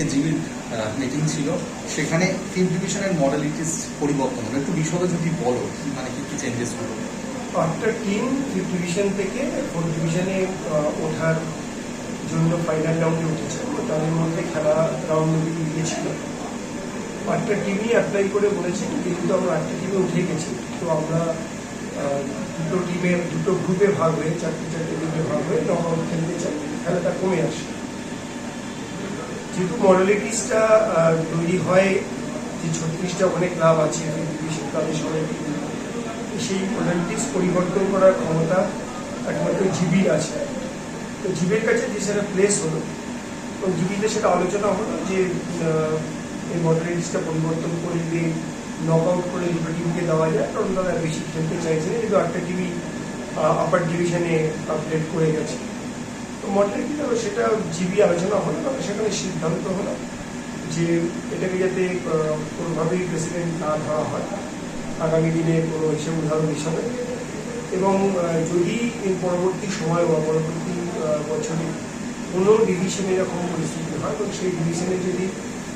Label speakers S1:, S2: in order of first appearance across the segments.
S1: আজকে জিবির মিটিং ছিল, সেখানে ফিফথ ডিভিশনের মডেলিটিস পরিবর্তন হলো একটু বিশদে যদি বলো মানে কি কি চেঞ্জেস হলো?
S2: একটা টিম ফিফথ ডিভিশন থেকে ফোর্থ ডিভিশনে ওঠার জন্য ফাইনাল রাউন্ডে উঠেছে। তাদের মধ্যে খেলা রাউন্ড গিয়েছিল একটা টিমই অ্যাপ্লাই করে বলেছে যেহেতু আমরা একটা টিমে উঠে গেছি। তো আমরা দুটো টিমের দুটো গ্রুপে ভাগ হয়ে চারটে চারটে গ্রুপে ভাগ হয়ে নক আউট খেলতে চাই খেলাটা কমে আসে যেহেতু মডেলিটিসটা তৈরি হয়, যে ছত্রিশটা অনেক লাভ আছে ক্লাবের সবাই সেই মডেলিটিস পরিবর্তন করার ক্ষমতা একমাত্র জিবির আছে। তো জিবির কাছে যে সেটা প্লেস হলো, তো জিবিতে সেটা আলোচনা হলো যে এই মডেলিটিসটা পরিবর্তন করে দিয়ে নক আউট করে দুটো টিমকে দেওয়া যায়। কারণ তারা বেশি খেলতে চাইছে কিন্তু একটা টিমই আপার ডিভিশনে আপডেট করে গেছে। তো মডেলিটি সেটা জিবি আলোচনা হলো তবে সেখানে সিদ্ধান্ত হলো যে এটাকে যাতে কোনোভাবেই প্রেসিডেন্ট না ধরা হয়। আগামী দিনে কোনো হিসেবে উদাহরণ হিসাবে। এবং যদি পরবর্তী সময় বা পরবর্তী বছরে কোনো ডিভিশনে এরকম পরিস্থিতি হয়, তো সেই ডিভিশনে যদি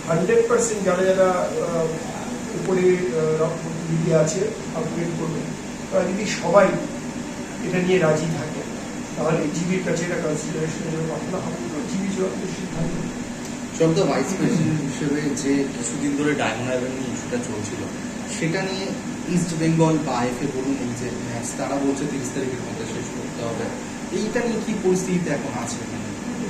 S2: হান্ড্রেড পার্সেন্ট যারা যারা উপরে দিকে আছে আপগ্রেড করবে, তারা যদি সবাই এটা নিয়ে রাজি থাকে তাহলে জিবির কাছে এটা কনসিডারেশনের জন্য পাঠানো হবে জিবি চূড়ান্ত সিদ্ধান্ত।
S1: চন্দ্র ভাইস প্রেসিডেন্ট হিসেবে যে কিছুদিন ধরে ডায়মন্ড নিয়ে ইস্যুটা চলছিল সেটা নিয়ে ইস্ট বেঙ্গল বা আইএফএ বলুন এই যে ম্যাচ তারা বলছে তিরিশ তারিখের মধ্যে শেষ করতে হবে। এইটা নিয়ে কি পরিস্থিতিতে এখন আছে?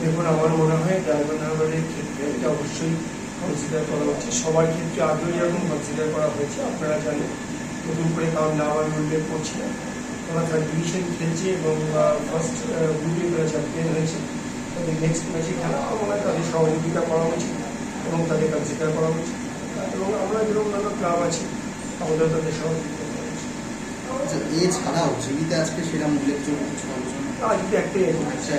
S2: দেখুন আমার মনে হয় ডায়মন্ড হারবারের ক্ষেত্রে এটা অবশ্যই কনসিডার করা উচিত। সবার ক্ষেত্রে আগেও যেরকম কনসিডার করা হয়েছে আপনারা জানেন নতুন করে কারণ নাম আমি উল্লেখ করছি না। ওরা থার্ড ডিভিশন খেলছে এবং ফার্স্ট গ্রুপে তারা চ্যাম্পিয়ন হয়েছে। তাদের নেক্সট ম্যাচে খেলা আমরা তাদের সহযোগিতা করা উচিত এবং তাদের কনসিডার করা উচিত এবং আমরা যেরকম অন্যান্য ক্লাব আছে আমাদের তাদের সহযোগিতা করা উচিত
S1: এছাড়াও জীবিতা আজকে সেরকম উল্লেখযোগ্য কিছু আলোচনা
S2: আজকে একটাই
S1: আচ্ছা